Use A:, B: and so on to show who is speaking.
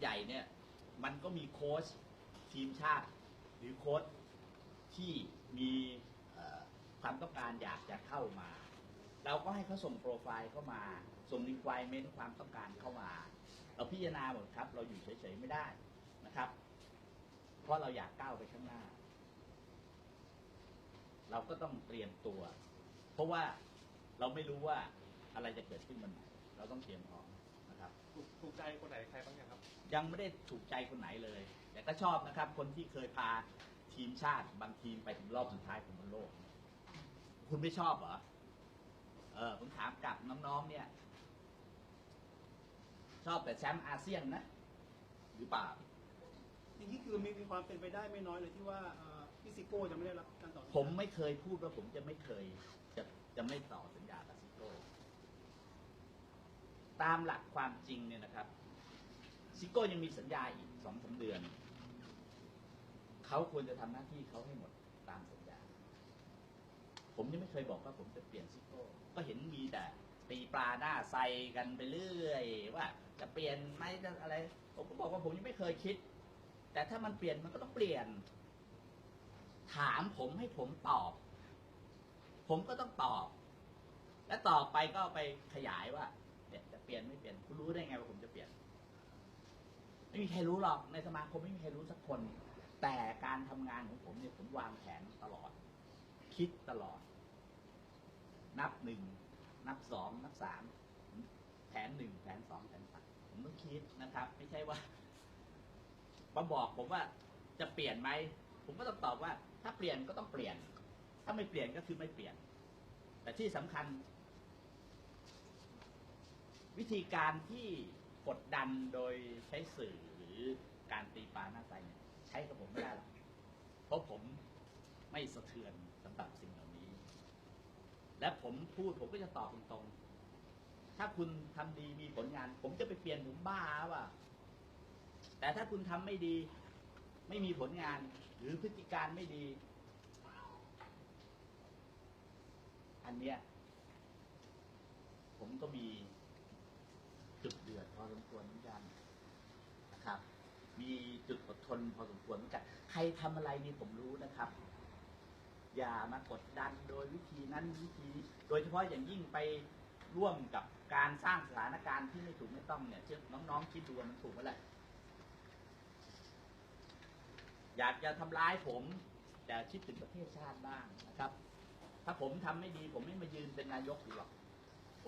A: ใหญ่เนี่ย มันก็มีโค้ชทีมชาติ หรือโค้ชที่มีความต้องการอยากจะเข้ามา เราก็ให้เขาส่งโปรไฟล์เข้ามา ส่ง requirement ความต้องการเข้ามา เราพิจารณาหมดครับ เราอยู่เฉยๆไม่ได้นะครับ เพราะเราอยากก้าวไปข้างหน้า เราก็ต้องเตรียมตัว เพราะว่าเราไม่รู้ว่าอะไรจะเกิดขึ้นมันไหนเราต้องเตรียมพร้อม ครับ
B: ถูกถูกใจคนไหนใครบ้างยังครับ
A: ยังไม่ได้ถูกใจคนไหนเลย แต่ก็ชอบนะครับ คนที่เคยพาทีมชาติบางทีมไปถึงรอบสุดท้ายของบอลโลก คุณไม่ชอบเหรอ เออผมถามกลับน้องๆเนี่ย ชอบแต่แชมป์อาเซียนนะ หรือเปล่า
C: อย่างนี้คือมีมีความเป็นไปได้ไม่น้อยเลยที่ว่าเอ่อพี่ซิโก้จะไม่ได้รับการต่อสัญญา
A: ผมไม่เคยพูดว่าผมจะไม่เคย จะจะไม่ต่อสัญญากับซิโก้ ตามหลักความจริงเนี่ยนะครับ ซิโก้ยังมีสัญญาอีกสองสามเดือน เขาควรจะทำหน้าที่เขาให้หมดตามสัญญา ผมยังไม่เคยบอกว่าผมจะเปลี่ยนซิโก้ ก็เห็นมีแต่ตีปลาหน้าใสกันไปเรื่อยว่า จะเปลี่ยนไหมจะอะไร ผมก็บอกว่าผมยังไม่เคยคิด แต่ถ้ามันเปลี่ยนมันก็ต้องเปลี่ยน ถามผมให้ผมตอบ ผมก็ต้องตอบ และตอบไปก็ไปขยายว่า ปลี่ยนไม่เปลี่ยนคุณรู้ได้ไงว่าผมจะเปลี่ยน ไม่มีใครรู้หรอกในสมาคมไม่มีใครรู้สักคน แต่การทำงานของผมเนี่ยผมวางแผนตลอด คิดตลอด นับหนึ่งนับสองนับสามแผนหนึ่งแผนสองแผนสามผมต้องคิดนะครับ ไม่ใช่ว่ามาบอกผมว่าจะเปลี่ยนไหมผมก็ต้องตอบว่า ถ้าเปลี่ยนก็ต้องเปลี่ยน ถ้าไม่เปลี่ยนก็คือไม่เปลี่ยน แต่ที่สำคัญ วิธีการที่กดดันโดยใช้สื่อหรือการตีปลาหน้าใสเนี่ยใช้กับผมไม่ได้หรอกเพราะผมไม่สะเทือนสำหรับสิ่งเหล่านี้ และผมพูดผมก็จะตอบตรงๆ ถ้าคุณทำดีมีผลงาน ผมจะไปเปลี่ยนผมบ้าว่ะแต่ถ้าคุณทำไม่ดี ไม่มีผลงาน หรือพฤติการไม่ดี อันเนี้ยผมก็มี จุดเดือดพอสมควรเหมือนกันนะครับ มีจุดอดทนพอสมควรเหมือนกัน ใครทำอะไรนี่ผมรู้นะครับ อย่ามากดดันโดยวิธีนั้นวิธี โดยเฉพาะอย่างยิ่งไปร่วมกับการสร้างสถานการณ์ที่ไม่ถูกไม่ต้องเนี่ยเชื่อน้องๆคิดดูว่ามันถูกเมื่อไหร่อยากจะทำร้ายผม แต่คิดถึงประเทศชาติบ้างนะครับ ถ้าผมทำไม่ดี ผมไม่มายืนเป็นนายกหรอก